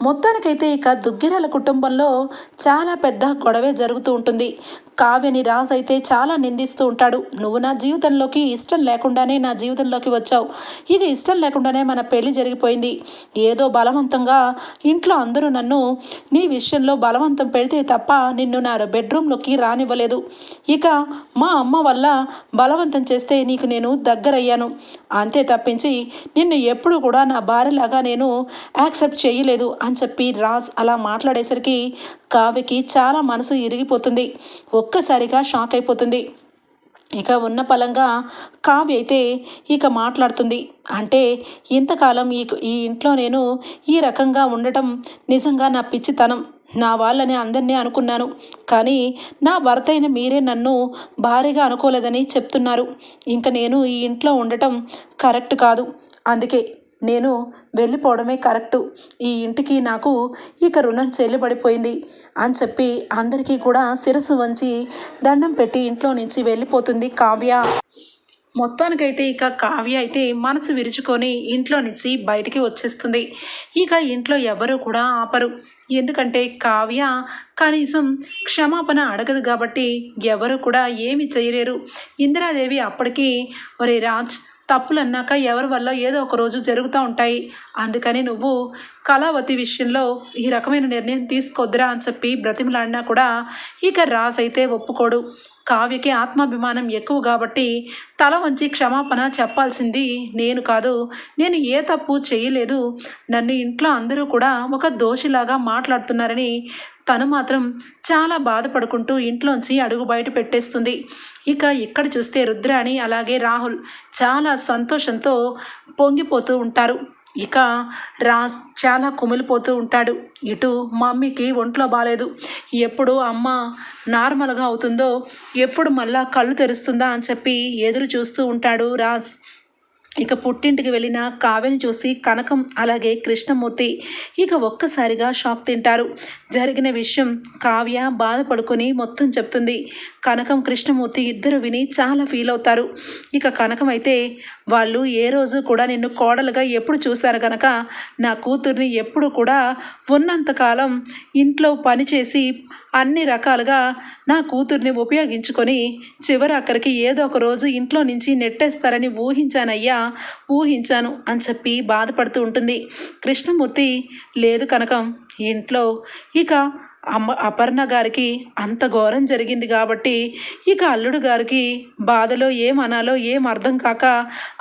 మొత్తానికైతే ఇక దుగ్గిరాల కుటుంబంలో చాలా పెద్ద గొడవే జరుగుతూ ఉంటుంది. కావ్యని రాజ్ అయితే చాలా నిందిస్తూ ఉంటాడు. నువ్వు నా జీవితంలోకి ఇష్టం లేకుండానే నా జీవితంలోకి వచ్చావు. ఇక ఇష్టం లేకుండానే మన పెళ్ళి జరిగిపోయింది. ఏదో బలవంతంగా ఇంట్లో అందరూ నన్ను నీ విషయంలో బలవంతం పెడితే తప్ప నిన్ను నా బెడ్రూమ్లోకి రానివ్వలేదు. ఇక మా అమ్మ వల్ల బలవంతం చేస్తే నీకు నేను దగ్గరయ్యాను. అంతే తప్పించి నిన్ను ఎప్పుడు కూడా నా భార్యలాగా నేను యాక్సెప్ట్ చేయలేదు. అని చెప్పి రాజ్ అలా మాట్లాడేసరికి కావ్యకి చాలా మనసు ఇరిగిపోతుంది. ఒక్కసారిగా షాక్ అయిపోతుంది. ఇక ఉన్న పలంగా కావ్య అయితే ఇక మాట్లాడుతుంది. అంటే ఇంతకాలం ఈ ఈ ఇంట్లో నేను ఈ రకంగా ఉండటం నిజంగా నా పిచ్చితనం. నా వాళ్ళని అందరినీ అనుకున్నాను. కానీ నా భర్త అయిన మీరే నన్ను భారీగా అనుకోలేదని చెప్తున్నారు. ఇంకా నేను ఈ ఇంట్లో ఉండటం కరెక్ట్ కాదు. అందుకే నేను వెళ్ళిపోవడమే కరెక్టు. ఈ ఇంటికి నాకు ఇక రుణం చెల్లిబడిపోయింది అని చెప్పి అందరికీ కూడా శిరస్సు వంచి దండం పెట్టి ఇంట్లో నుంచి వెళ్ళిపోతుంది కావ్య. మొత్తానికైతే ఇక కావ్య అయితే మనసు విరుచుకొని ఇంట్లో నుంచి బయటికి వచ్చేస్తుంది. ఇక ఇంట్లో ఎవరు కూడా ఆపరు. ఎందుకంటే కావ్య కనీసం క్షమాపణ అడగదు కాబట్టి ఎవరు కూడా ఏమి చేయలేరు. ఇందిరాదేవి అప్పటికి ఒరే రాజ్ తప్పులు అన్నాక ఎవరి వల్ల ఏదో ఒక రోజు జరుగుతూ ఉంటాయి. అందుకని నువ్వు కళావతి విషయంలో ఈ రకమైన నిర్ణయం తీసుకోద్దురా అని చెప్పి బ్రతిమలాడినా కూడా ఇక రాజ్ అయితే ఒప్పుకోడు. కావ్యకి ఆత్మాభిమానం ఎక్కువ కాబట్టి తల వంచి క్షమాపణ చెప్పాల్సింది నేను కాదు. నేను ఏ తప్పు చేయలేదు. నన్ను ఇంట్లో అందరూ కూడా ఒక దోషిలాగా మాట్లాడుతున్నారని తను మాత్రం చాలా బాధపడుకుంటూ ఇంట్లోంచి అడుగు బయట పెట్టేస్తుంది. ఇక ఇక్కడ చూస్తే రుద్రాణి అలాగే రాహుల్ చాలా సంతోషంతో పొంగిపోతూ ఉంటారు. ఇక రాజ్ చాలా కుమిలిపోతూ ఉంటాడు. ఇటు మమ్మీకి ఒంట్లో బాగాలేదు ఎప్పుడు అమ్మ నార్మల్గా అవుతుందో ఎప్పుడు మళ్ళా కళ్ళు తెరుస్తుందా అని చెప్పి ఎదురు చూస్తూ ఉంటాడు రాజ్. ఇక పుట్టింటికి వెళ్ళిన కావ్యని చూసి కనకం అలాగే కృష్ణమూర్తి ఇక ఒక్కసారిగా షాక్ తింటారు. జరిగిన విషయం కావ్య బాధపడుకొని మొత్తం చెప్తుంది. కనకం కృష్ణమూర్తి ఇద్దరు విని చాలా ఫీల్ అవుతారు. ఇక కనకం అయితే వాళ్ళు ఏ రోజు కూడా నిన్ను కోడలుగా ఎప్పుడు చూశారు కనుక నా కూతుర్ని ఎప్పుడు కూడా ఉన్నంతకాలం ఇంట్లో పనిచేసి అన్ని రకాలుగా నా కూతుర్ని ఉపయోగించుకొని చివరి అక్కడికి ఏదో ఒక రోజు ఇంట్లో నుంచి నెట్టేస్తారని ఊహించానయ్యా ఊహించాను అని చెప్పి బాధపడుతూ ఉంటుంది. కృష్ణమూర్తి లేదు కనకం ఇంట్లో ఇక అమ్మ అపర్ణ గారికి అంత ఘోరం జరిగింది కాబట్టి ఇక అల్లుడు గారికి బాధలో ఏమనాలో ఏం అర్థం కాక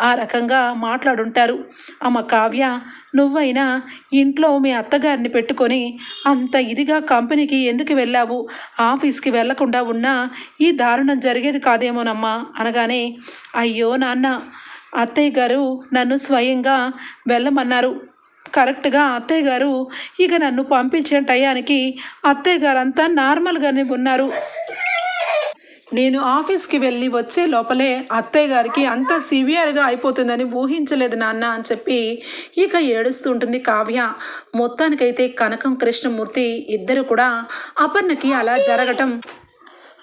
ఆ రకంగా మాట్లాడుంటారు. అమ్మ కావ్య నువ్వైనా ఇంట్లో మీ అత్తగారిని పెట్టుకొని అంత ఇదిగా కంపెనీకి ఎందుకు వెళ్ళావు? ఆఫీస్కి వెళ్ళకుండా ఉన్నా ఈ దారుణం జరిగేది కాదేమోనమ్మా అనగానే అయ్యో నాన్న అత్తయ్య గారు నన్ను స్వయంగా వెళ్ళమన్నారు. కరెక్ట్గా అత్తయ్య గారు ఇక నన్ను పంపించిన టయానికి అత్తయ్య గారు అంతా నార్మల్గానే ఉన్నారు. నేను ఆఫీస్కి వెళ్ళి వచ్చే లోపలే అత్తయ్య గారికి అంత సివియర్గా అయిపోతుందని ఊహించలేదు నాన్న అని చెప్పి ఇక ఏడుస్తుంటుంది కావ్య. మొత్తానికైతే కనకం కృష్ణమూర్తి ఇద్దరు కూడా అపర్ణకి అలా జరగటం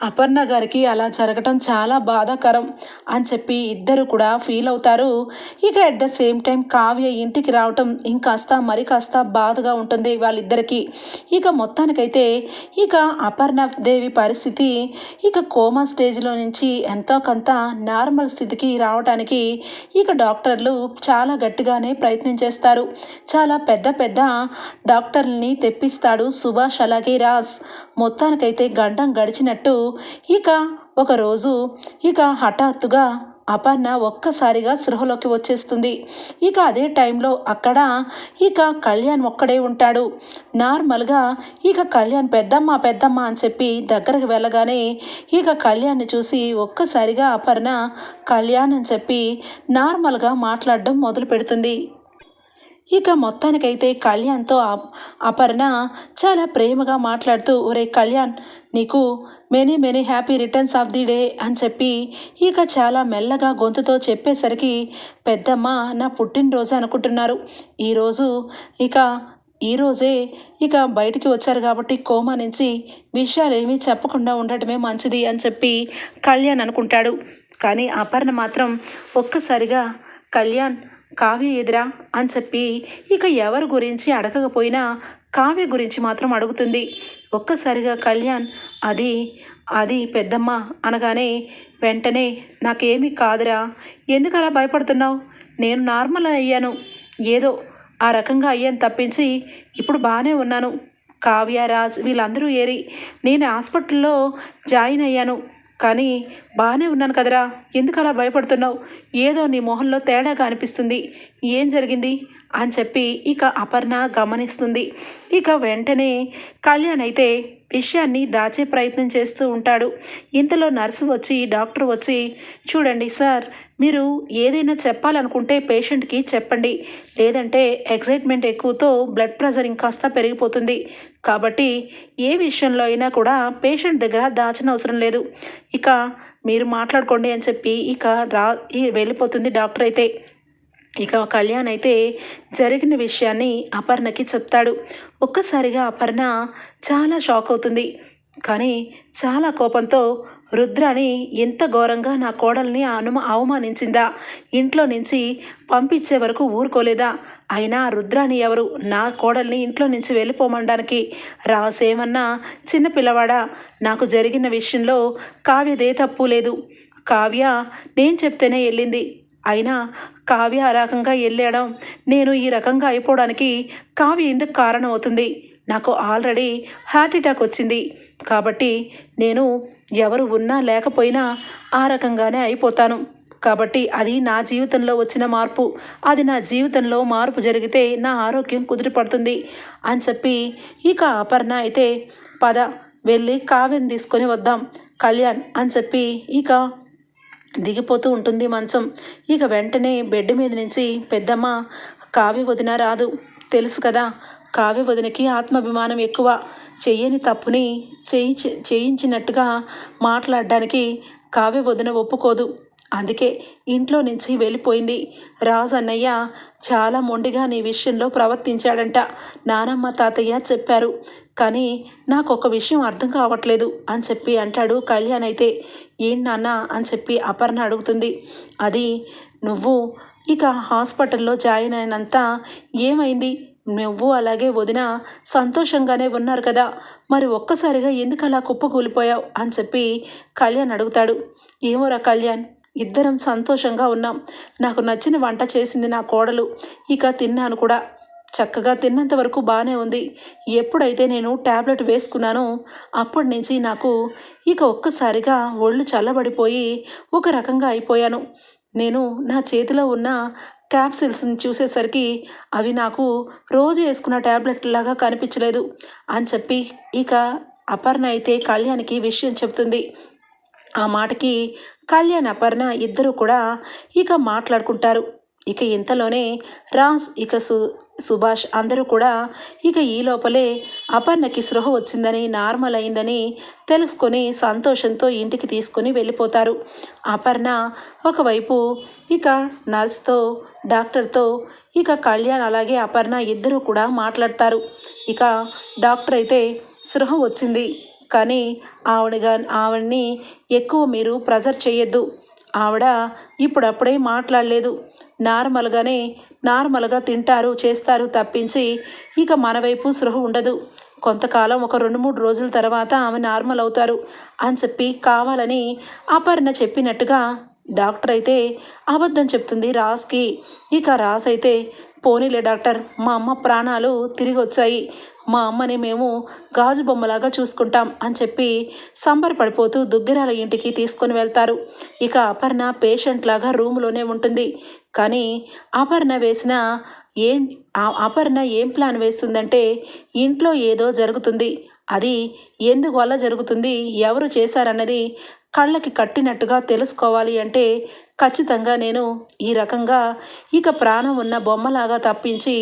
అపర్ణ గారికి అలా జరగటం చాలా బాధాకరం అని చెప్పి ఇద్దరు కూడా ఫీల్ అవుతారు. ఇక at the same time Kavya ఇంటికి రావటం ఇంకాస్త మరి కాస్త బాధగా ఉంటుంది వాళ్ళిద్దరికి. ఇక మొత్తానికైతే ఇక అపర్ణ దేవి పరిస్థితి ఇక కోమా స్టేజ్లో నుంచి ఎంతో కొంత నార్మల్ స్థితికి రావడానికి ఇక డాక్టర్లు చాలా గట్టిగానే ప్రయత్నం చేస్తారు. చాలా పెద్ద పెద్ద డాక్టర్లని తెప్పిస్తాడు సుభాష్ అలాగే రాజ్. మొత్తానికైతే గండం గడిచినట్టు ఇక ఒకరోజు ఇక హఠాత్తుగా అపర్ణ ఒక్కసారిగా సృహలోకి వచ్చేస్తుంది. ఇక అదే టైంలో అక్కడ ఇక కళ్యాణ్ ఒక్కడే ఉంటాడు. నార్మల్గా ఇక కళ్యాణ్ పెద్దమ్మ పెద్దమ్మ అని చెప్పి దగ్గరకు వెళ్ళగానే ఇక కళ్యాణ్ని చూసి ఒక్కసారిగా అపర్ణ కళ్యాణ్ అని చెప్పి నార్మల్గా మాట్లాడడం మొదలు పెడుతుంది ఇక మొత్తానికైతే కళ్యాణ్తో అప్- అపర్ణ చాలా ప్రేమగా మాట్లాడుతూ ఒరే కళ్యాణ్ నీకు many many happy returns of the day అని చెప్పి ఇక చాలా మెల్లగా గొంతుతో చెప్పేసరికి పెద్దమ్మ నా పుట్టినరోజు అనుకుంటున్నారు. ఈరోజు ఇక ఈరోజే ఇక బయటికి వచ్చారు కాబట్టి కోమా నుంచి విషయాలు ఏమీ చెప్పకుండా ఉండటమే మంచిది అని చెప్పి కళ్యాణ్ అనుకుంటాడు. కానీ అపర్ణ మాత్రం ఒక్కసారిగా కళ్యాణ్ కావ్య ఎదురా అని చెప్పి ఇక ఎవరి గురించి అడగకపోయినా కావ్య గురించి మాత్రం అడుగుతుంది. ఒక్కసారిగా కళ్యాణ్ అది అది పెద్దమ్మ అనగానే వెంటనే నాకేమీ కాదురా ఎందుకు అలా భయపడుతున్నావు? నేను నార్మల్ అయ్యాను. ఏదో ఆ రకంగా అయ్యాను తప్పించి ఇప్పుడు బాగానే ఉన్నాను. కావ్య రాజ్ వీళ్ళందరూ ఏరి నేను హాస్పిటల్లో జాయిన్ అయ్యాను. కానీ బాగానే ఉన్నాను కదరా. ఎందుకు అలా భయపడుతున్నావు? ఏదో నీ మొహంలో తేడాగా అనిపిస్తుంది. ఏం జరిగింది? అని చెప్పి ఇక అపర్ణ గమనిస్తుంది. ఇక వెంటనే కళ్యాణ్ అయితే విషయాన్ని దాచే ప్రయత్నం చేస్తూ ఉంటాడు. ఇంతలో నర్సు వచ్చి డాక్టర్ వచ్చి చూడండి సార్ మీరు ఏదైనా చెప్పాలనుకుంటే పేషెంట్కి చెప్పండి. లేదంటే ఎక్సైట్మెంట్ ఎక్కువతో బ్లడ్ ప్రెషర్ ఇంకాస్త పెరిగిపోతుంది. కాబట్టి ఏ విషయంలో అయినా కూడా పేషెంట్ దగ్గర దాచిన అవసరం లేదు. ఇక మీరు మాట్లాడుకోండి అని చెప్పి ఇక రా వెళ్ళిపోతుంది డాక్టర్ అయితే. ఇక కళ్యాణ్ అయితే జరిగిన విషయాన్ని అపర్ణకి చెప్తాడు. ఒక్కసారిగా అపర్ణ చాలా షాక్ అవుతుంది. కానీ చాలా కోపంతో రుద్రాని ఎంత ఘోరంగా నా కోడల్ని అనుమ అవమానించిందా? ఇంట్లో నుంచి పంపించే వరకు ఊరుకోలేదా? అయినా రుద్రాని ఎవరు? నా కోడల్ని ఇంట్లో నుంచి వెళ్ళిపోమనడానికి రాసేమన్నా చిన్నపిల్లవాడా నాకు జరిగిన విషయంలో కావ్యదే తప్పు లేదు. కావ్య నేను చెప్తేనే వెళ్ళింది. అయినా కావ్య ఆ రకంగా వెళ్ళడం నేను ఈ రకంగా అయిపోవడానికి కావ్య ఎందుకు కారణం అవుతుంది నాకు ఆల్రెడీ హార్ట్ అటాక్ వచ్చింది. కాబట్టి నేను ఎవరు ఉన్నా లేకపోయినా ఆ రకంగానే అయిపోతాను. కాబట్టి అది నా జీవితంలో వచ్చిన మార్పు. అది నా జీవితంలో మార్పు జరిగితే నా ఆరోగ్యం కుదిరిపడుతుంది అని చెప్పి ఇక అపర్ణ అయితే పద వెళ్ళి కావ్యం తీసుకొని వద్దాం కళ్యాణ్ అని చెప్పి ఇక దిగిపోతూ ఉంటుంది మంచం. ఇక వెంటనే బెడ్ మీద నుంచి పెద్దమ్మ కావ్య వదిన రాదు. తెలుసు కదా కావ్య వదినకి ఆత్మాభిమానం ఎక్కువ చెయ్యని తప్పుని చేయించి చేయించినట్టుగా మాట్లాడడానికి కావ్య వదిన ఒప్పుకోదు. అందుకే ఇంట్లో నుంచి వెళ్ళిపోయింది. రాజు అన్నయ్య చాలా మొండిగా నీ విషయంలో ప్రవర్తించాడంట. నానమ్మ తాతయ్య చెప్పారు. కానీ నాకు ఒక విషయం అర్థం కావట్లేదు అని చెప్పి అంటాడు కళ్యాణ్ అయితే ఏం నాన్న అని చెప్పి అపర్ణ అడుగుతుంది. అది నువ్వు ఇక హాస్పిటల్లో జాయిన్ అయినంత ఏమైంది? నువ్వు అలాగే వదిన సంతోషంగానే ఉన్నారు కదా. మరి ఒక్కసారిగా ఎందుకు అలా కుప్పకూలిపోయావు? అని చెప్పి కళ్యాణ్ అడుగుతాడు. ఏమోరా కళ్యాణ్ ఇద్దరం సంతోషంగా ఉన్నాం. నాకు నచ్చిన వంట చేసింది నా కోడలు. ఇక తిన్నాను కూడా. చక్కగా తిన్నంత వరకు బాగానే ఉంది. ఎప్పుడైతే నేను ట్యాబ్లెట్ వేసుకున్నానో అప్పటి నుంచి నాకు ఇక ఒక్కసారిగా ఒళ్ళు చల్లబడిపోయి ఒక రకంగా అయిపోయాను. నేను నా చేతిలో ఉన్న క్యాప్సిల్స్ని చూసేసరికి అవి నాకు రోజు వేసుకున్న ట్యాబ్లెట్ లాగా కనిపించలేదు అని చెప్పి ఇక అపర్ణ అయితే కళ్యాణ్కి విషయం చెప్తుంది ఆ మాటకి కళ్యాణ్ అపర్ణ ఇద్దరు కూడా ఇక మాట్లాడుకుంటారు. ఇక ఇంతలోనే రాజ్ ఇక సు సుభాష్ అందరూ కూడా ఇక ఈ లోపలే అపర్ణకి సృహ వచ్చిందని నార్మల్ అయిందని తెలుసుకొని సంతోషంతో ఇంటికి తీసుకొని వెళ్ళిపోతారు. అపర్ణ ఒకవైపు ఇక నర్స్తో డాక్టర్తో ఇక కళ్యాణ్ అలాగే అపర్ణ ఇద్దరూ కూడా మాట్లాడతారు. ఇక డాక్టర్ అయితే సృహ వచ్చింది. కానీ ఆవిడగా ఆవిడ్ని ఎక్కువ మీరు ప్రెజర్ చేయొద్దు. ఆవిడ ఇప్పుడప్పుడే మాట్లాడలేదు. నార్మల్గానే నార్మల్గా తింటారు చేస్తారు తప్పించి ఇక మన వైపు సృహ ఉండదు. కొంతకాలం ఒక రెండు మూడు రోజుల తర్వాత ఆమె నార్మల్ అవుతారు అని చెప్పి కావాలని అపర్ణ చెప్పినట్టుగా డాక్టర్ అయితే అబద్ధం చెప్తుంది రాస్కి. ఇక రాస్ అయితే పోనీలే డాక్టర్ మా అమ్మ ప్రాణాలు తిరిగి వచ్చాయి మా అమ్మని మేము గాజు బొమ్మలాగా చూసుకుంటాం అని చెప్పి సంబరపడిపోతూ దుగ్గిరాల ఇంటికి తీసుకొని వెళ్తారు. ఇక అపర్ణ పేషెంట్ లాగా రూమ్లోనే ఉంటుంది. కానీ అపర్ణ వేసిన ఏం అపర్ణ ఏం ప్లాన్ వేస్తుందంటే ఇంట్లో ఏదో జరుగుతుంది. అది ఎందువల్ల జరుగుతుంది? ఎవరు చేశారన్నది కళ్ళకి కట్టినట్టుగా తెలుసుకోవాలి అంటే ఖచ్చితంగా నేను ఈ రకంగా ఇక ప్రాణం ఉన్న బొమ్మలాగా తప్పించి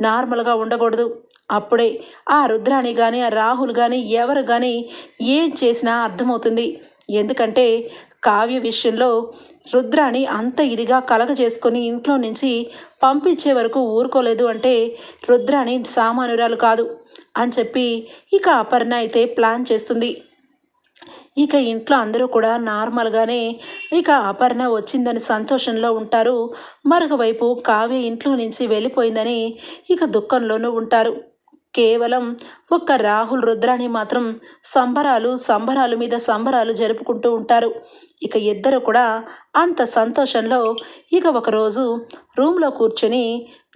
నార్మల్గా ఉండకూడదు. అప్పుడే ఆ రుద్రాణి కానీ ఆ రాహుల్ కానీ ఎవరు కానీ ఏం చేసినా అర్థమవుతుంది. ఎందుకంటే కావ్య విషయంలో రుద్రాని అంత ఇదిగా కలగ చేసుకొని ఇంట్లో నుంచి పంపించే వరకు ఊరుకోలేదు అంటే రుద్రాని సామానురాలు కాదు అని చెప్పి ఇక అపర్ణ అయితే ప్లాన్ చేస్తుంది. ఇక ఇంట్లో అందరూ కూడా నార్మల్గానే ఇక అపర్ణ వచ్చిందని సంతోషంలో ఉంటారు. మరొకవైపు కావ్య ఇంట్లో నుంచి వెళ్ళిపోయిందని ఇక దుఃఖంలోనూ ఉంటారు. కేవలం ఒక్క రాహుల్ రుద్రాని మాత్రం సంబరాలు సంబరాలు మీద సంబరాలు జరుపుకుంటూ ఉంటారు. ఇక ఇద్దరు కూడా అంత సంతోషంలో ఇక ఒకరోజు రూమ్లో కూర్చొని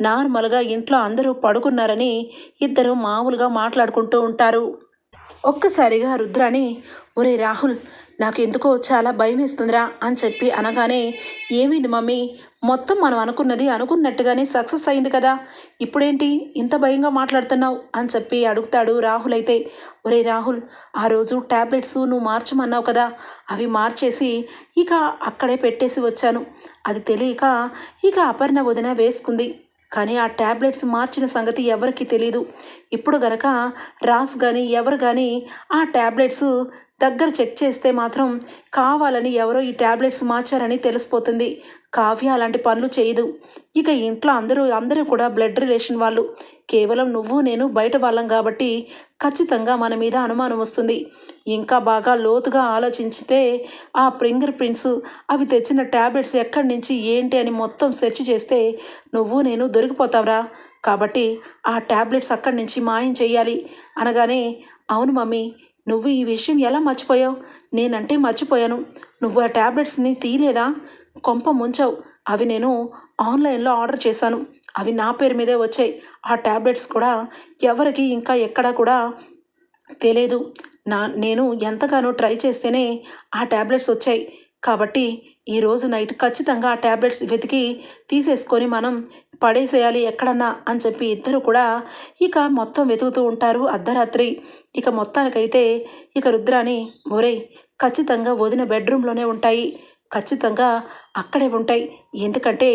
నార్మల్గా ఇంట్లో అందరూ పడుకున్నారని ఇద్దరు మామూలుగా మాట్లాడుకుంటూ ఉంటారు. ఒక్కసారిగా రుద్రాని ఒరే రాహుల్ నాకు ఎందుకో చాలా భయం వేస్తుందిరా అని చెప్పి అనగానే ఏమైంది మమ్మీ? మొత్తం మనం అనుకున్నది అనుకున్నట్టుగానే సక్సెస్ అయింది కదా. ఇప్పుడేంటి ఇంత భయంగా మాట్లాడుతున్నావు? అని చెప్పి అడుగుతాడు రాహుల్ అయితే. ఒరే రాహుల్ ఆ రోజు ట్యాబ్లెట్స్ నువ్వు మార్చమన్నావు కదా. అవి మార్చేసి ఇక అక్కడే పెట్టేసి వచ్చాను. అది తెలియక ఇక అపర్ణ వదిన వేసుకుంది. కానీ ఆ ట్యాబ్లెట్స్ మార్చిన సంగతి ఎవరికి తెలీదు. ఇప్పుడు గనక రాస్ కానీ ఎవరు కానీ ఆ ట్యాబ్లెట్స్ దగ్గర చెక్ చేస్తే మాత్రం కావాలని ఎవరో ఈ ట్యాబ్లెట్స్ మార్చారని తెలిసిపోతుంది. కావ్య అలాంటి పనులు చేయదు. ఇక ఇంట్లో అందరూ అందరూ కూడా బ్లడ్ రిలేషన్ వాళ్ళు. కేవలం నువ్వు నేను బయట వాళ్ళం కాబట్టి ఖచ్చితంగా మన మీద అనుమానం వస్తుంది. ఇంకా బాగా లోతుగా ఆలోచించితే ఆ ఫింగర్ ప్రింట్స్ అవి తెచ్చిన ట్యాబ్లెట్స్ ఎక్కడి నుంచి ఏంటి అని మొత్తం సెర్చ్ చేస్తే నువ్వు నేను దొరికిపోతావురా కాబట్టి ఆ ట్యాబ్లెట్స్ అక్కడి నుంచి మాయం చేయాలి. అనగానే అవును మమ్మీ నువ్వు ఈ విషయం ఎలా మర్చిపోయావు? నేనంటే మర్చిపోయాను. నువ్వు ఆ ట్యాబ్లెట్స్ని తీయలేదా? కొంప ముంచావు. అవి నేను ఆన్లైన్లో ఆర్డర్ చేశాను. అవి నా పేరు మీదే వచ్చాయి. ఆ ట్యాబ్లెట్స్ కూడా ఎవరికి ఇంకా ఎక్కడా కూడా తెలియదు నా నేను ఎంతగానో ట్రై చేస్తేనే ఆ ట్యాబ్లెట్స్ వచ్చాయి. కాబట్టి ఈరోజు నైట్ ఖచ్చితంగా ఆ ట్యాబ్లెట్స్ వెతికి తీసేసుకొని మనం పడేసేయాలి ఎక్కడన్నా అని చెప్పి ఇద్దరు కూడా ఇక మొత్తం వెతుకుతూ ఉంటారు అర్ధరాత్రి. ఇక మొత్తానికైతే ఇక రుద్రాని ఒరే ఖచ్చితంగా వదిన బెడ్రూమ్లోనే ఉంటాయి. ఖచ్చితంగా అక్కడే ఉంటాయి. ఎందుకంటే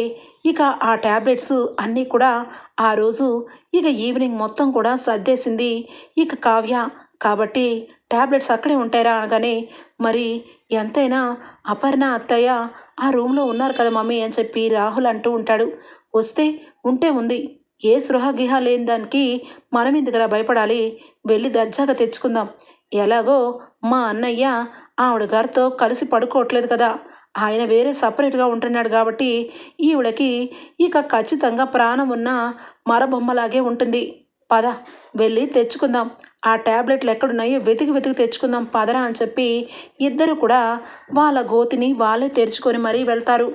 ఇక ఆ ట్యాబ్లెట్స్ అన్నీ కూడా ఆ రోజు ఇక ఈవినింగ్ మొత్తం కూడా సర్దేసింది ఇక కావ్య. కాబట్టి ట్యాబ్లెట్స్ అక్కడే ఉంటాయిరా అనగానే మరి ఎంతైనా అపర్ణ అత్తయ్య ఆ రూమ్లో ఉన్నారు కదా మమ్మీ అని చెప్పి రాహుల్ అంటూ ఉంటాడు. వస్తే ఉంటే ఉంది. ఏ సృహ గిహ లేని దానికి మనం ఎందుకురా భయపడాలి? వెళ్ళి దర్జాగా తెచ్చుకుందాం. ఎలాగో మా అన్నయ్య ఆవిడ గారితో కలిసి పడుకోవట్లేదు కదా. ఆయన వేరే సపరేట్గా ఉంటున్నాడు కాబట్టి ఈవిడకి ఇక ఖచ్చితంగా ప్రాణం ఉన్న మరబొమ్మలాగే ఉంటుంది. పద వెళ్ళి తెచ్చుకుందాం. ఆ ట్యాబ్లెట్లు ఎక్కడున్నాయో వెతికి వెతికి తెచ్చుకుందాం పదరా అని చెప్పి ఇద్దరు కూడా వాళ్ళ గోతిని వాళ్ళే తెరుచుకొని మరీ వెళ్తారు.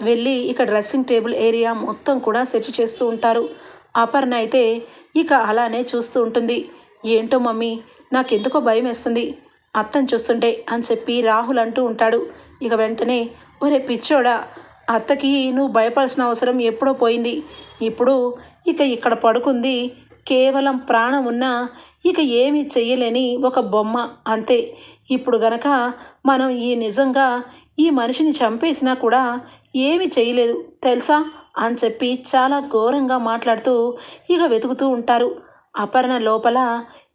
వెళ్ళి ఇక డ్రెస్సింగ్ టేబుల్ ఏరియా మొత్తం కూడా సెర్చ్ చేస్తూ ఉంటారు. అపర్ణ అయితే ఇక అలానే చూస్తూ ఉంటుంది. ఏంటో మమ్మీ నాకెందుకో భయం వేస్తుంది అత్తను చూస్తుంటే అని చెప్పి రాహుల్ అంటూ ఉంటాడు. ఇక వెంటనే ఒరే పిచ్చోడా అత్తకి నువ్వు భయపడాల్సిన అవసరం ఎప్పుడో పోయింది. ఇప్పుడు ఇక ఇక్కడ పడుకుంది కేవలం ప్రాణం ఉన్నా ఇక ఏమీ చెయ్యలేని ఒక బొమ్మ అంతే. ఇప్పుడు గనక మనం ఈ నిజంగా ఈ మనిషిని చంపేసినా కూడా ఏమి చేయలేదు తెలుసా? అని చెప్పి చాలా ఘోరంగా మాట్లాడుతూ ఇక వెతుకుతూ ఉంటారు. అపర్ణ లోపల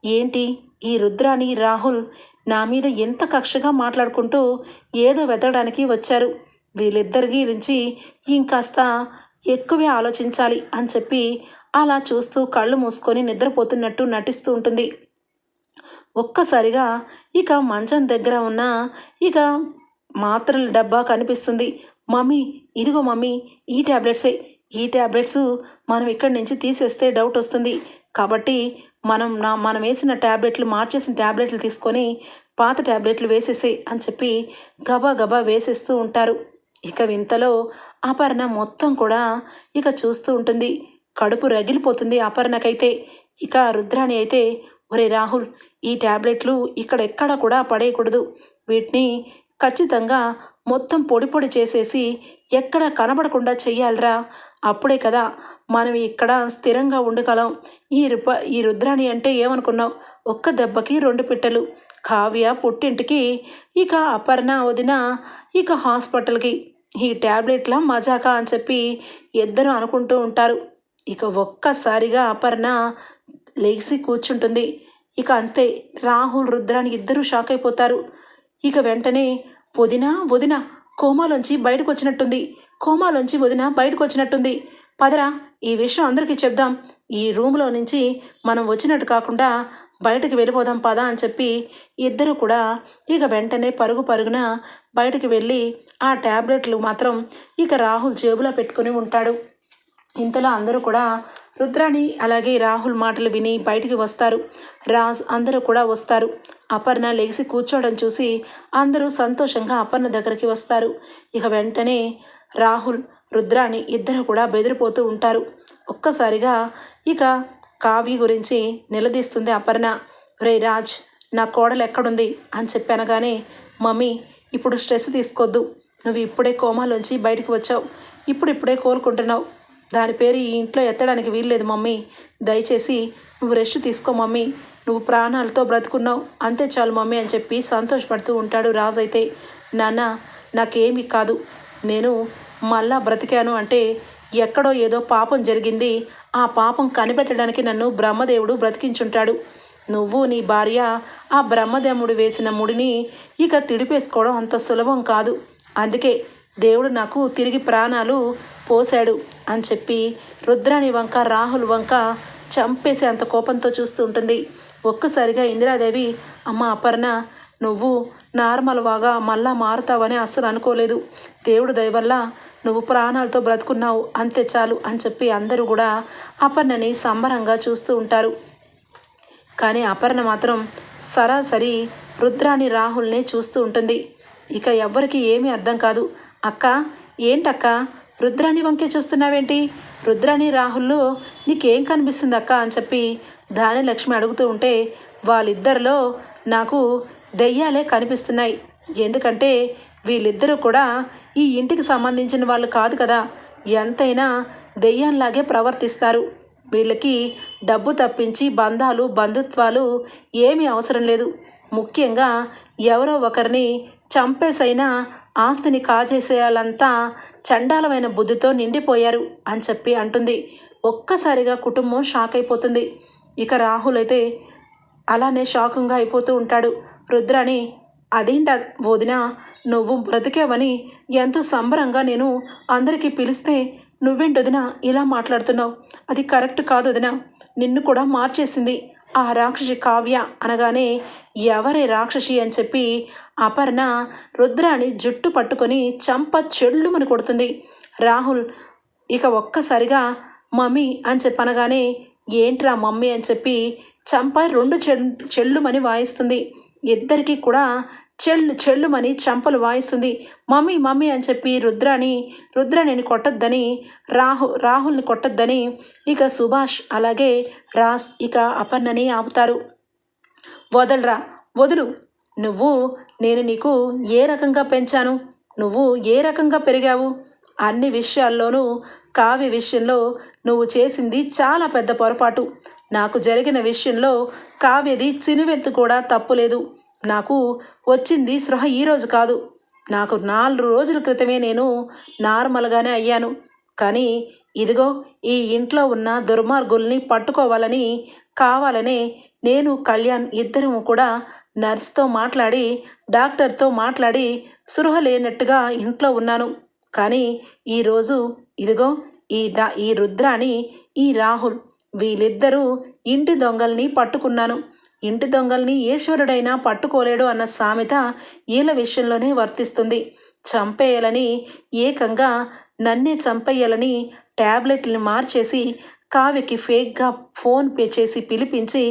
ఏంటి ఈ రుద్రాని రాహుల్ నా మీద ఎంత కక్షగా మాట్లాడుకుంటూ ఏదో వెతకడానికి వచ్చారు? వీళ్ళిద్దరి గురించి ఇంకాస్త ఎక్కువే ఆలోచించాలి అని చెప్పి అలా చూస్తూ కళ్ళు మూసుకొని నిద్రపోతున్నట్టు నటిస్తూ ఉంటుంది. ఒక్కసారిగా ఇక మంచం దగ్గర ఉన్న ఇక మాత్రల డబ్బా కనిపిస్తుంది. మమ్మీ ఇదిగో మమ్మీ ఈ ట్యాబ్లెట్సే ఈ ట్యాబ్లెట్స్ మనం ఇక్కడి నుంచి తీసేస్తే డౌట్ వస్తుంది. కాబట్టి మనం నా మనం వేసిన ట్యాబ్లెట్లు మార్చేసిన ట్యాబ్లెట్లు తీసుకొని పాత ట్యాబ్లెట్లు వేసేసే అని చెప్పి గబా గబా వేసేస్తూ ఉంటారు. ఇక వింతలో అపర్ణ మొత్తం కూడా ఇక చూస్తూ ఉంటుంది. కడుపు రగిలిపోతుంది అపర్ణకైతే. ఇక రుద్రాణి అయితే ఒరే రాహుల్ ఈ ట్యాబ్లెట్లు ఇక్కడ ఎక్కడ కూడా పడేయకూడదు. వీటిని ఖచ్చితంగా మొత్తం పొడి పొడి చేసేసి ఎక్కడ కనబడకుండా చెయ్యాలిరా. అప్పుడే కదా మనం ఇక్కడ స్థిరంగా ఉండగలం. ఈ రుప ఈ రుద్రాణి అంటే ఏమనుకున్నావు? ఒక్క దెబ్బకి రెండు పిట్టలు. కావ్య పుట్టింటికి ఇక అపర్ణ వదిన ఇక హాస్పిటల్కి. ఈ ట్యాబ్లెట్ల మజాకా అని చెప్పి ఇద్దరు అనుకుంటూ ఉంటారు. ఇక ఒక్కసారిగా అపర్ణ లేచి కూర్చుంటుంది. ఇక అంతే. రాహుల్ రుద్రాని ఇద్దరూ షాక్ అయిపోతారు. ఇక వెంటనే వదిన వదిన కోమాలోంచి బయటకు వచ్చినట్టుంది కోమాలోంచి వదిన బయటకు వచ్చినట్టుంది పదరా ఈ విషయం అందరికీ చెప్దాం. ఈ రూమ్లో నుంచి మనం వచ్చినట్టు కాకుండా బయటకు వెళ్ళిపోదాం పదా అని చెప్పి ఇద్దరు కూడా ఇక వెంటనే పరుగు పరుగున బయటకు వెళ్ళి ఆ ట్యాబ్లెట్లు మాత్రం ఇక రాహుల్ జేబులో పెట్టుకొని ఉంటాడు. ఇంతలో అందరూ కూడా రుద్రాణి అలాగే రాహుల్ మాటలు విని బయటికి వస్తారు. రాజ్ అందరూ కూడా వస్తారు. అపర్ణ లేచి కూర్చోవడం చూసి అందరూ సంతోషంగా అపర్ణ దగ్గరికి వస్తారు. ఇక వెంటనే రాహుల్ రుద్రాణి ఇద్దరు కూడా బెదిరిపోతూ ఉంటారు. ఒక్కసారిగా ఇక కావ్య గురించి నిలదీస్తుంది అపర్ణ. రే రాజ్ నా కోడలు ఎక్కడుంది? అని చెప్పానగానే మమ్మీ ఇప్పుడు స్ట్రెస్ తీసుకోవద్దు నువ్వు ఇప్పుడే కోమాలోంచి బయటకు వచ్చావు. ఇప్పుడిప్పుడే కోరుకుంటున్నావు కోలుకుంటున్నావు. దాని పేరు ఈ ఇంట్లో ఎత్తడానికి వీల్లేదు మమ్మీ. దయచేసి నువ్వు రెస్ట్ తీసుకో మమ్మీ. నువ్వు ప్రాణాలతో బ్రతుకున్నావు. అంతే చాలు మమ్మీ అని చెప్పి సంతోషపడుతూ ఉంటాడు రాజు అయితే. నాన్న నాకేమీ కాదు. నేను మళ్ళా బ్రతికాను అంటే ఎక్కడో ఏదో పాపం జరిగింది. ఆ పాపం కనిపెట్టడానికి నన్ను బ్రహ్మదేవుడు బ్రతికించుంటాడు. నువ్వు నీ భార్య ఆ బ్రహ్మదేవుడు వేసిన ముడిని ఇక తిడిపేసుకోవడం అంత సులభం కాదు. అందుకే దేవుడు నాకు తిరిగి ప్రాణాలు పోశాడు అని చెప్పి రుద్రాని వంక రాహుల్ వంక చంపేసే అంత కోపంతో చూస్తూ ఉంటుంది. ఒక్కసారిగా ఇందిరాదేవి అమ్మ అపర్ణ నువ్వు నార్మల్ వాగా మళ్ళా మారుతావని అస్సలు అనుకోలేదు. దేవుడు దయవల్ల నువ్వు ప్రాణాలతో బ్రతుకున్నావు అంతే చాలు అని చెప్పి అందరూ కూడా అపర్ణని సంబరంగా చూస్తూ ఉంటారు. కానీ అపర్ణ మాత్రం సరాసరి రుద్రాని రాహుల్ని చూస్తూ ఉంటుంది. ఇక ఎవ్వరికి ఏమీ అర్థం కాదు. అక్క ఏంటక్క? రుద్రాన్ని వంకే చూస్తున్నావేంటి? రుద్రాని రాహుల్లో నీకేం కనిపిస్తుంది అక్క అని చెప్పి దాని లక్ష్మి అడుగుతూ ఉంటే వాళ్ళిద్దరిలో నాకు దెయ్యాలే కనిపిస్తున్నాయి. ఎందుకంటే వీళ్ళిద్దరూ కూడా ఈ ఇంటికి సంబంధించిన వాళ్ళు కాదు కదా. ఎంతైనా దెయ్యంలాగే ప్రవర్తిస్తారు. వీళ్ళకి డబ్బు తప్పించి బంధాలు బంధుత్వాలు ఏమీ అవసరం లేదు. ముఖ్యంగా ఎవరో ఒకరిని చంపేసైనా ఆస్తిని కాజేసేయాలంతా చండాలమైన బుద్ధితో నిండిపోయారు అని చెప్పి అంటుంది. ఒక్కసారిగా కుటుంబం షాక్ అయిపోతుంది. ఇక రాహుల్ అయితే అలానే షాకింగ్గా అయిపోతూ ఉంటాడు. రుద్రాని అదేంట వదిన నువ్వు బ్రతికేవని ఎంతో సంబరంగా నేను అందరికీ పిలిస్తే నువ్వేంటొదినా ఇలా మాట్లాడుతున్నావు? అది కరెక్ట్ కాదు వదిన. నిన్ను కూడా మార్చేసింది ఆ రాక్షసి కావ్య అనగానే ఎవరే రాక్షసి? అని చెప్పి అపర్ణ రుద్రాని జుట్టు పట్టుకొని చంప చెల్లుమని కొడుతుంది. రాహుల్ ఇక ఒక్కసారిగా మమ్మీ అని చెప్పనగానే ఏంట్రా మమ్మీ? అని చెప్పి చంప రెండు చెల్లుమని వాయిస్తుంది. ఇద్దరికీ కూడా చెల్లు చెల్లుమని చంపలు వాయిస్తుంది. మమ్మీ మమ్మీ అని చెప్పి రుద్రాని రుద్రాణిని కొట్టద్దని రాహు రాహుల్ని కొట్టద్దని ఇక సుభాష్ అలాగే రాస్ ఇక అపర్ణని ఆపుతారు. వదలరా వదులు. నువ్వు నేను నీకు ఏ రకంగా పెంచాను? నువ్వు ఏ రకంగా పెరిగావు? అన్ని విషయాల్లోనూ కావ్య విషయంలో నువ్వు చేసింది చాలా పెద్ద పొరపాటు. నాకు జరిగిన విషయంలో కావ్యది చినువెత్తు కూడా తప్పులేదు. నాకు వచ్చింది సృహ ఈరోజు కాదు. నాకు నాలుగు రోజుల క్రితమే నేను నార్మల్గానే అయ్యాను. కానీ ఇదిగో ఈ ఇంట్లో ఉన్న దుర్మార్గుల్ని పట్టుకోవాలని కావాలనే నేను కళ్యాణ్ ఇద్దరము కూడా నర్స్తో మాట్లాడి డాక్టర్తో మాట్లాడి సృహ లేనట్టుగా ఇంట్లో ఉన్నాను. కానీ ఈరోజు ఇదిగో ఈ దా ఈ రుద్రాని ఈ రాహుల్ వీళ్ళిద్దరూ ఇంటి దొంగల్ని పట్టుకున్నాను. ఇంటి దొంగల్ని ఈశ్వరుడైనా పట్టుకోలేడు అన్న సామెత ఈల విషయంలోనే వర్తిస్తుంది. చంపేయాలని ఏకంగా నన్నే చంపేయాలని ట్యాబ్లెట్ని మార్చేసి కావ్యకి ఫేక్గా ఫోన్ పే చేసి పిలిపించి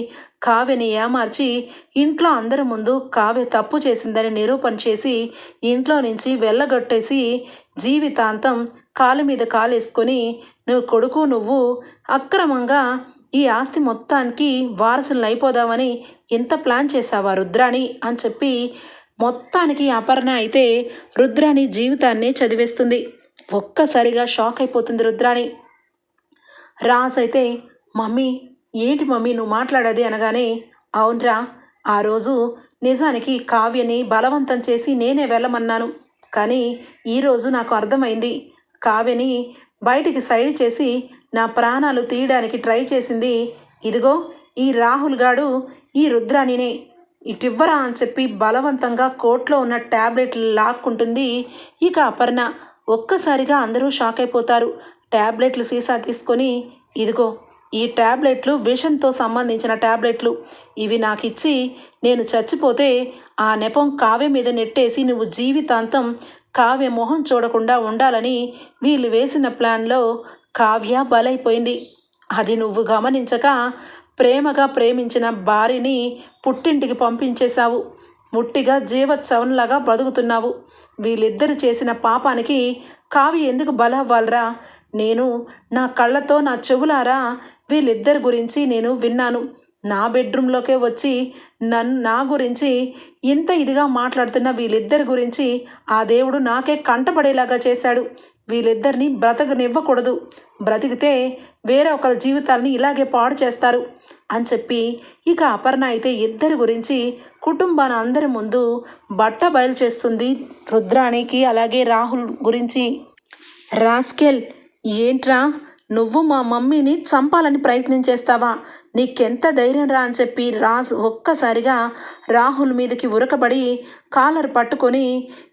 కావ్యని ఏమార్చి ఇంట్లో అందరి ముందు కావ్య తప్పు చేసిందని నిరూపణ చేసి ఇంట్లో నుంచి వెళ్ళగొట్టేసి జీవితాంతం కాలు మీద కాలేసుకొని నువ్వు కొడుకు నువ్వు అక్రమంగా ఈ ఆస్తి మొత్తానికి వారసులు అయిపోదామని ఎంత ప్లాన్ చేశావా రుద్రాణి? అని చెప్పి మొత్తానికి అపర్ణ అయితే రుద్రాణి జీవితాన్ని చదివేస్తుంది. ఒక్కసారిగా షాక్ అయిపోతుంది రుద్రాణి. రాజ్ అయితే మమ్మీ ఏంటి మమ్మీ నువ్వు మాట్లాడేది? అనగానే అవునరా ఆ రోజు నిజానికి కావ్యని బలవంతం చేసి నేనే వెళ్ళమన్నాను. కానీ ఈరోజు నాకు అర్థమైంది. కావ్యని బయటికి సైడ్ చేసి నా ప్రాణాలు తీయడానికి ట్రై చేసింది. ఇదిగో ఈ రాహుల్ గాడు ఈ రుద్రాణినే. ఇటివ్వరా అని చెప్పి బలవంతంగా కోట్లో ఉన్న ట్యాబ్లెట్లు లాక్కుంటుంది ఇక అపర్ణ. ఒక్కసారిగా అందరూ షాక్ అయిపోతారు ట్యాబ్లెట్లు సీసా తీసుకొని ఇదిగో ఈ ట్యాబ్లెట్లు విషంతో సంబంధించిన ట్యాబ్లెట్లు ఇవి నాకు ఇచ్చి నేను చచ్చిపోతే ఆ నెపం కావ్య మీద నెట్టేసి నువ్వు జీవితాంతం కావ్య మొహం చూడకుండా ఉండాలని వీళ్ళు వేసిన ప్లాన్లో కావ్య బలైపోయింది. అది నువ్వు గమనించక ప్రేమగా ప్రేమించిన భార్యని పుట్టింటికి పంపించేశావు. ముట్టిగా జీవచ్చవంలాగా బతుకుతున్నావు. వీళ్ళిద్దరు చేసిన పాపానికి కావి ఎందుకు బలవ్వాలరా? నేను నా కళ్ళతో నా చెవులారా? వీళ్ళిద్దరి గురించి నేను విన్నాను. నా బెడ్రూమ్లోకే వచ్చి నన్ను నా గురించి ఇంత ఇదిగా మాట్లాడుతున్న వీళ్ళిద్దరి గురించి ఆ దేవుడు నాకే కంటపడేలాగా చేశాడు. వీళ్ళిద్దరిని బ్రతకనివ్వకూడదు. బ్రతికితే వేరే ఒకరి జీవితాలని ఇలాగే పాడు చేస్తారు అని చెప్పి ఇక అపర్ణ అయితే ఇద్దరి గురించి కుటుంబాన్ని అందరి ముందు బట్ట బయలు చేస్తుంది రుద్రాణికి అలాగే రాహుల్ గురించి. రాస్కెల్ ఏంట్రా? నువ్వు మా మమ్మీని చంపాలని ప్రయత్నం చేస్తావా? నీకెంత ధైర్యం రా అని చెప్పి రాజ్ ఒక్కసారిగా రాహుల్ మీదకి ఉరకబడి కాలర్ పట్టుకొని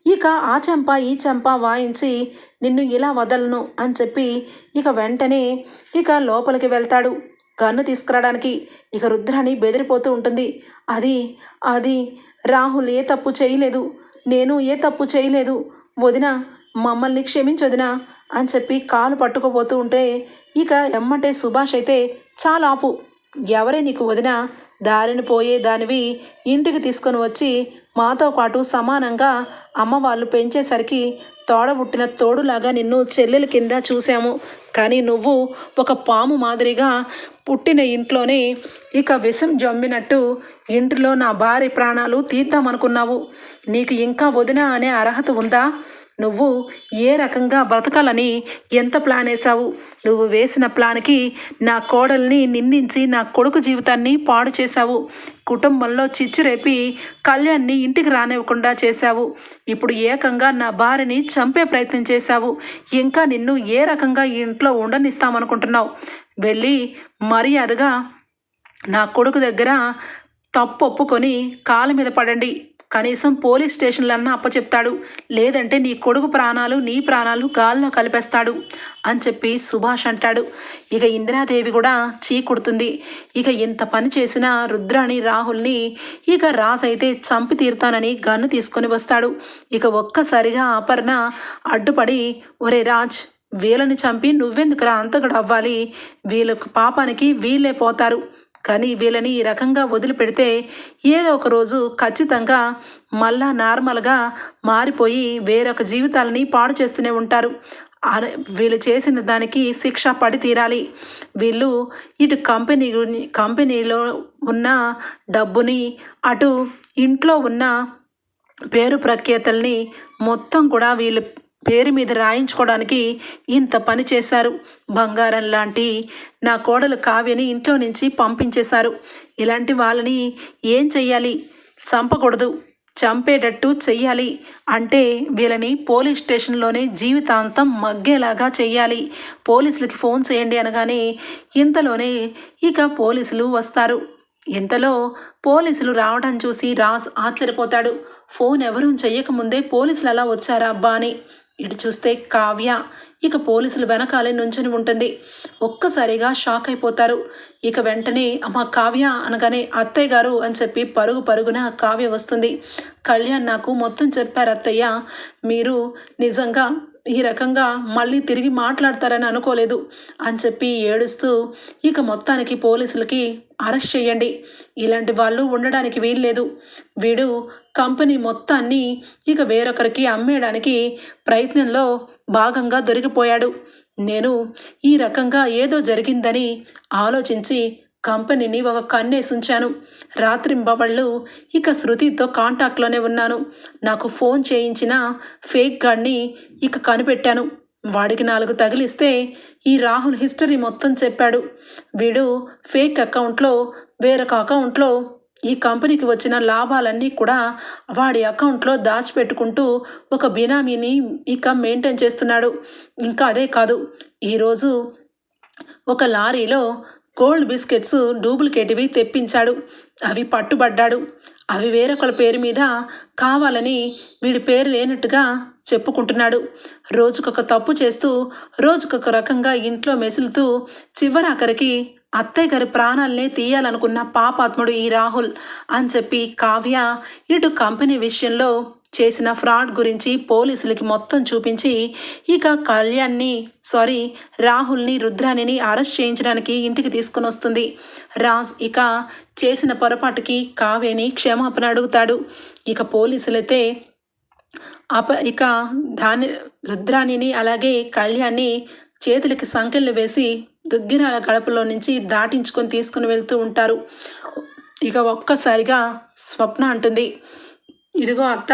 ఇక ఆ చెంప ఈ చెంప వాయించి నిన్ను ఇలా వదలను అని చెప్పి ఇక వెంటనే ఇక లోపలికి వెళ్తాడు. గన్ను తీసుకురావడానికి ఇక రుద్రాని బెదిరిపోతూ ఉంటుంది. అది అది రాహుల్ ఏ తప్పు చేయలేదు. నేను ఏ తప్పు చేయలేదు. వదిన మమ్మల్ని క్షమించొదినా అని చెప్పి కాలు పట్టుకోబోతూ ఉంటే ఇక ఎమ్మంటే సుభాష్ అయితే చాలా ఆపు. ఎవరే నీకు వదిన? దారిని పోయే దానివి ఇంటికి తీసుకొని వచ్చి మాతో పాటు సమానంగా అమ్మ వాళ్ళు పెంచేసరికి తోడబుట్టిన తోడులాగా నిన్ను చెల్లెల కింద చూశాము. కానీ నువ్వు ఒక పాము మాదిరిగా పుట్టిన ఇంట్లోనే ఇక విషం జమ్మినట్టు ఇంటిలో నా భార్య ప్రాణాలు తీద్దామనుకున్నావు. నీకు ఇంకా వదిన అనే అర్హత ఉందా? నువ్వు ఏ రకంగా బ్రతకాలని ఎంత ప్లాన్ వేసావు నువ్వు వేసిన ప్లాన్కి నా కోడల్ని నిందించి నా కొడుకు జీవితాన్ని పాడు చేశావు. కుటుంబంలో చిచ్చు రేపి కళ్యాణ్ని ఇంటికి రానివ్వకుండా చేశావు. ఇప్పుడు ఏకంగా నా భార్యని చంపే ప్రయత్నం చేశావు. ఇంకా నిన్ను ఏ రకంగా ఈ ఇంట్లో ఉండనిస్తామనుకుంటున్నావు? వెళ్ళి మర్యాదగా నా కొడుకు దగ్గర తప్పు ఒప్పుకొని కాలు మీద పడండి. కనీసం పోలీస్ స్టేషన్లన్నా అప్పచెప్తాడు. లేదంటే నీ కొడుకు ప్రాణాలు నీ ప్రాణాలు గాల్లో కలిపేస్తాడు అని చెప్పి సుభాష్ అంటాడు. ఇక ఇందిరాదేవి కూడా చీకుడుతుంది ఇక ఇంత పని చేసిన రుద్రాణి రాహుల్ని ఇక రాజ్ అయితే చంపి తీరుతానని గన్ను తీసుకొని వస్తాడు. ఇక ఒక్కసారిగా అపర్ణ అడ్డుపడి ఒరే రాజ్ వీళ్ళని చంపి నువ్వెందుకురా? అంతగడు అవ్వాలి. వీళ్ళకు పాపానికి వీళ్ళే పోతారు. కానీ వీళ్ళని ఈ రకంగా వదిలిపెడితే ఏదో ఒక రోజు ఖచ్చితంగా మళ్ళా నార్మల్గా మారిపోయి వేరొక జీవితాలని పాడు చేస్తూనే ఉంటారు. వీళ్ళు చేసిన దానికి శిక్ష పడి తీరాలి. వీళ్ళు ఇటు కంపెనీ కంపెనీలో ఉన్న డబ్బుని అటు ఇంట్లో ఉన్న పేరు ప్రఖ్యాతల్ని మొత్తం కూడా వీళ్ళు పేరు మీద రాయించుకోవడానికి ఇంత పని చేశారు. బంగారం లాంటి నా కోడలు కావ్యని ఇంట్లో నుంచి పంపించేశారు. ఇలాంటి వాళ్ళని ఏం చెయ్యాలి? చంపకూడదు. చంపేటట్టు చెయ్యాలి అంటే వీళ్ళని పోలీస్ స్టేషన్లోనే జీవితాంతం మగ్గేలాగా చెయ్యాలి. పోలీసులకి ఫోన్ చేయండి అనగానే ఇంతలోనే ఇక పోలీసులు వస్తారు. ఇంతలో పోలీసులు రావడం చూసి రాజ్ ఆశ్చర్యపోతాడు. ఫోన్ ఎవరూ చెయ్యకముందే పోలీసులు అలా వచ్చారా అబ్బా అని. ఇటు చూస్తే కావ్య ఇక పోలీసులు వెనకాలే నుంచొని ఉంటుంది. ఒక్కసారిగా షాక్ అయిపోతారు. ఇక వెంటనే అమ్మ కావ్య అనగానే అత్తయ్య గారు అని చెప్పి పరుగు పరుగున కావ్య వస్తుంది. కళ్యాణ్ నాకు మొత్తం చెప్పారు అత్తయ్య. మీరు నిజంగా ఈ రకంగా మళ్ళీ తిరిగి మాట్లాడతారని అనుకోలేదు అని చెప్పి ఏడుస్తూ ఇక మొత్తానికి పోలీసులకి అరెస్ట్ చేయండి. ఇలాంటి వాళ్ళు ఉండడానికి వీల్లేదు. వీడు కంపెనీ మొత్తాన్ని ఇక వేరొకరికి అమ్మేయడానికి ప్రయత్నంలో భాగంగా దొరికిపోయాడు. నేను ఈ రకంగా ఏదో జరిగిందని ఆలోచించి కంపెనీని ఒక కన్నేసి ఉంచాను. రాత్రింబవళ్ళు ఇక శృతితో కాంటాక్ట్లోనే ఉన్నాను. నాకు ఫోన్ చేయించిన ఫేక్ గాడిని ఇక కనిపెట్టాను. వాడికి నాలుగు తగిలిస్తే ఈ రాహుల్ హిస్టరీ మొత్తం చెప్పాడు. వీడు ఫేక్ అకౌంట్లో వేరొక అకౌంట్లో ఈ కంపెనీకి వచ్చిన లాభాలన్నీ కూడా వాడి అకౌంట్లో దాచిపెట్టుకుంటూ ఒక బినామీని ఇక మెయింటైన్ చేస్తున్నాడు. ఇంకా అదే కాదు ఈరోజు ఒక లారీలో గోల్డ్ బిస్కెట్స్ డూప్లికేటివి తెప్పించాడు. అవి పట్టుబడ్డాడు. అవి వేరొకరి పేరు మీద కావాలని వీడి పేరు లేనట్టుగా చెప్పుకుంటున్నాడు. రోజుకొక తప్పు చేస్తూ రోజుకొక రకంగా ఇంట్లో మెసులుతూ చివరాఖరికి అత్తయ్య గారి ప్రాణాలనే తీయాలనుకున్న పాపాత్ముడు ఈ రాహుల్ అని చెప్పి కావ్య ఇటు కంపెనీ విషయంలో చేసిన ఫ్రాడ్ గురించి పోలీసులకి మొత్తం చూపించి ఇక కళ్యాణ్ని సారీ రాహుల్ని రుద్రాణిని అరెస్ట్ చేయించడానికి ఇంటికి తీసుకుని వస్తుంది. రాజ్ ఇక చేసిన పొరపాటుకి కావ్యని క్షమాపణ అడుగుతాడు. ఇక పోలీసులైతే అప ఇక దాని రుద్రాణిని అలాగే కళ్యాణ్ని చేతులకి సంకెళ్ళు వేసి దుగ్గిరాల గడపలో నుంచి దాటించుకొని తీసుకుని వెళ్తూ ఉంటారు. ఇక ఒక్కసారిగా స్వప్న అంటుంది. ఇదిగో అత్త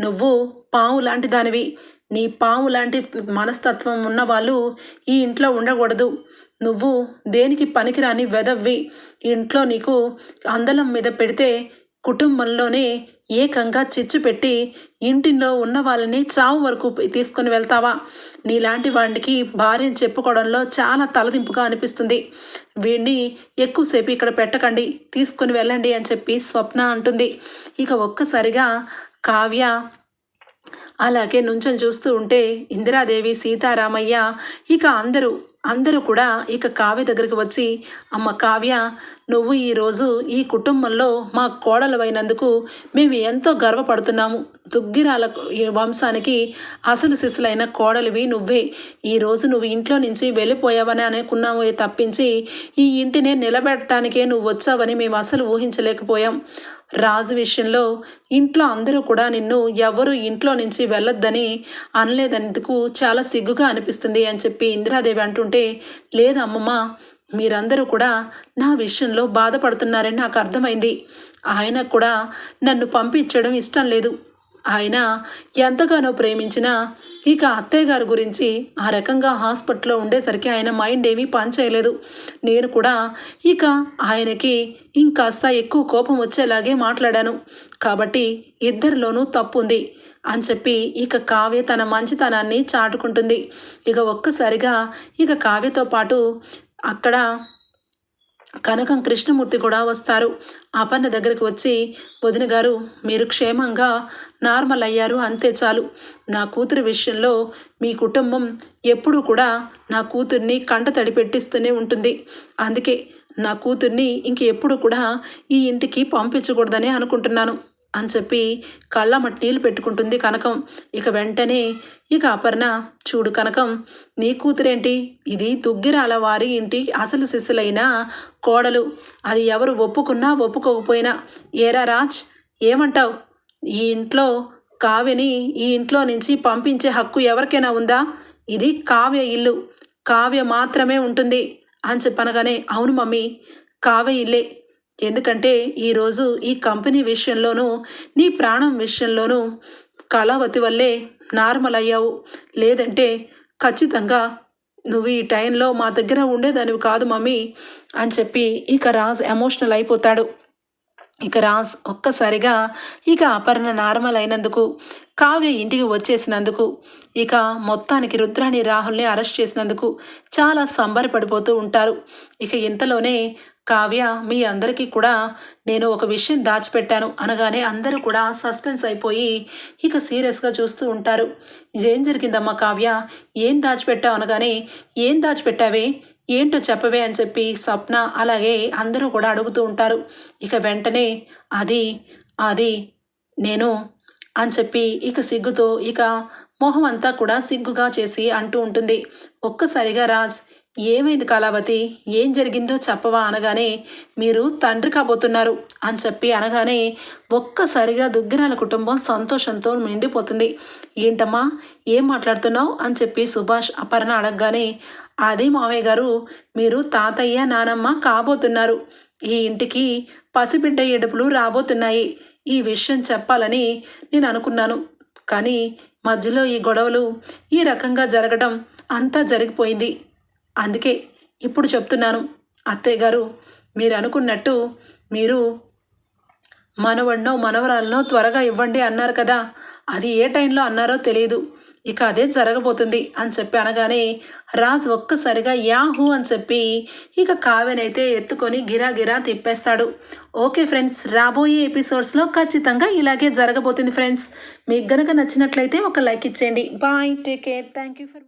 నువ్వు పాము లాంటి దానివి. నీ పాము లాంటి మనస్తత్వం ఉన్నవాళ్ళు ఈ ఇంట్లో ఉండకూడదు. నువ్వు దేనికి పనికిరాని వెదవ్వి ఇంట్లో నీకు అందలం మీద పెడితే కుటుంబంలోనే ఏకంగా చిచ్చు పెట్టి ఇంటిలో ఉన్న వాళ్ళని చావు వరకు తీసుకొని వెళ్తావా? నీలాంటి వాడికి భార్యను చెప్పుకోవడంలో చాలా తలదింపుగా అనిపిస్తుంది. వీడిని ఎక్కువసేపు ఇక్కడ పెట్టకండి తీసుకొని వెళ్ళండి అని చెప్పి స్వప్న అంటుంది. ఇక ఒక్కసారిగా కావ్య అలాగే నుంచొని చూస్తూ ఉంటే ఇందిరాదేవి సీతారామయ్య ఇక అందరూ అందరూ కూడా ఇక కావ్య దగ్గరికి వచ్చి అమ్మ కావ్య నువ్వు ఈరోజు ఈ కుటుంబంలో మా కోడలవైనందుకు మేము ఎంతో గర్వపడుతున్నాము. దుగ్గిరాల వంశానికి అసలు శిశులైన కోడలివి నువ్వే. ఈరోజు నువ్వు ఇంట్లో నుంచి వెళ్ళిపోయావని అనుకున్నావు తప్పించి ఈ ఇంటినే నిలబెట్టడానికే నువ్వు వచ్చావని మేము అసలు ఊహించలేకపోయాం. రాజు విషయంలో ఇంట్లో అందరూ కూడా నిన్ను ఎవరు ఇంట్లో నుంచి వెళ్ళొద్దని అనలేదనేందుకు చాలా సిగ్గుగా అనిపిస్తుంది అని చెప్పి ఇందిరాదేవి అంటుంటే లేదు అమ్మమ్మ మీరందరూ కూడా నా విషయంలో బాధపడుతున్నారని నాకు అర్థమైంది. ఆయన కూడా నన్ను పంపించడం ఇష్టం లేదు. ఆయన ఎంతగానో ప్రేమించినా ఇక అత్తయ్య గారి గురించి ఆ రకంగా హాస్పిటల్లో ఉండేసరికి ఆయన మైండ్ ఏమీ పనిచేయలేదు. నేను కూడా ఇక ఆయనకి ఇంకాస్త ఎక్కువ కోపం వచ్చేలాగే మాట్లాడాను. కాబట్టి ఇద్దరిలోనూ తప్పు ఉంది అని చెప్పి ఇక కావ్య తన మంచితనాన్ని చాటుకుంటుంది. ఇక ఒక్కసారిగా ఇక కావ్యతో పాటు అక్కడ కనకం కృష్ణమూర్తి కూడా వస్తారు. అపర్ణ దగ్గరికి వచ్చి వదిన గారు మీరు క్షేమంగా నార్మల్ అయ్యారు అంతే చాలు. నా కూతురు విషయంలో మీ కుటుంబం ఎప్పుడూ కూడా నా కూతుర్ని కంట తడి పెట్టిస్తూనే ఉంటుంది. అందుకే నా కూతుర్ని ఇంక ఎప్పుడు కూడా ఈ ఇంటికి పంపించకూడదని అనుకుంటున్నాను. అని చెప్పి కళ్ళమట్టి నీళ్ళు పెట్టుకుంటుంది కనకం. ఇక వెంటనే ఇక అపర్ణ చూడు కనకం నీ కూతురేంటి? ఇది దుగ్గిరాల వారి ఇంటి అసలు శిశులైన కోడలు. అది ఎవరు ఒప్పుకున్నా ఒప్పుకోకపోయినా. ఏరా రాజ్ ఏమంటావు? ఈ ఇంట్లో కావ్యని ఈ ఇంట్లో నుంచి పంపించే హక్కు ఎవరికైనా ఉందా? ఇది కావ్య ఇల్లు. కావ్య మాత్రమే ఉంటుంది అని చెప్పనగానే అవును మమ్మీ కావ్య ఇల్లే. ఎందుకంటే ఈరోజు ఈ కంపెనీ విషయంలోనూ నీ ప్రాణం విషయంలోనూ కళావతి వల్లే నార్మల్ అయ్యావు. లేదంటే ఖచ్చితంగా నువ్వు ఈ టైంలో మా దగ్గర ఉండేదానివి కాదు మమ్మీ అని చెప్పి ఇక రాజ్ ఎమోషనల్ అయిపోతాడు. ఇక రాజ్ ఒక్కసారిగా ఇక అపర్ణ నార్మల్ అయినందుకు కావ్య ఇంటికి వచ్చేసినందుకు ఇక మొత్తానికి రుద్రాని రాహుల్ని అరెస్ట్ చేసినందుకు చాలా సంబరపడిపోతూ ఉంటారు. ఇక ఇంతలోనే కావ్య మీ అందరికీ కూడా నేను ఒక విషయం దాచిపెట్టాను అనగానే అందరూ కూడా సస్పెన్స్ అయిపోయి ఇక సీరియస్గా చూస్తూ ఉంటారు. ఏం జరిగిందమ్మా కావ్య? ఏం దాచిపెట్టావు అనగానే ఏం దాచిపెట్టావే? ఏంటో చెప్పవే అని చెప్పి స్వప్న అలాగే అందరూ కూడా అడుగుతూ ఉంటారు. ఇక వెంటనే అది అది నేను అని చెప్పి ఇక సిగ్గుతో ఇక మొహం అంతా కూడా సిగ్గుగా చేసి అంటూ ఉంటుంది. ఒక్కసారిగా రాజ్ ఏమైంది కళావతి? ఏం జరిగిందో చెప్పవా అనగానే మీరు తండ్రి కాబోతున్నారు అని చెప్పి అనగానే ఒక్కసారిగా దుగ్గిరాల కుటుంబం సంతోషంతో నిండిపోతుంది. ఏంటమ్మా ఏం మాట్లాడుతున్నావు అని చెప్పి సుభాష్ అపర్ణ అడగగానే అదే మావయ్య గారు మీరు తాతయ్య నానమ్మ కాబోతున్నారు. ఈ ఇంటికి పసిబిడ్డ ఎడుపులు రాబోతున్నాయి. ఈ విషయం చెప్పాలని నేను అనుకున్నాను. కానీ మధ్యలో ఈ గొడవలు ఈ రకంగా జరగడం అంతా జరిగిపోయింది. అందుకే ఇప్పుడు చెప్తున్నాను. అత్తయ్య గారు మీరు అనుకున్నట్టు మీరు మనవడినో మనవరాలనో త్వరగా ఇవ్వండి అన్నారు కదా. అది ఏ టైంలో అన్నారో తెలియదు ఇక అదే జరగబోతుంది అని చెప్పి అనగానే రాజు ఒక్కసారిగా యాహూ అని చెప్పి ఇక కావ్యనైతే ఎత్తుకొని గిరా గిరా తిప్పేస్తాడు. ఓకే ఫ్రెండ్స్ రాబోయే ఎపిసోడ్స్లో ఖచ్చితంగా ఇలాగే జరగబోతుంది ఫ్రెండ్స్. మీకు గనక నచ్చినట్లయితే ఒక లైక్ ఇచ్చేయండి. Bye take care. Thank you for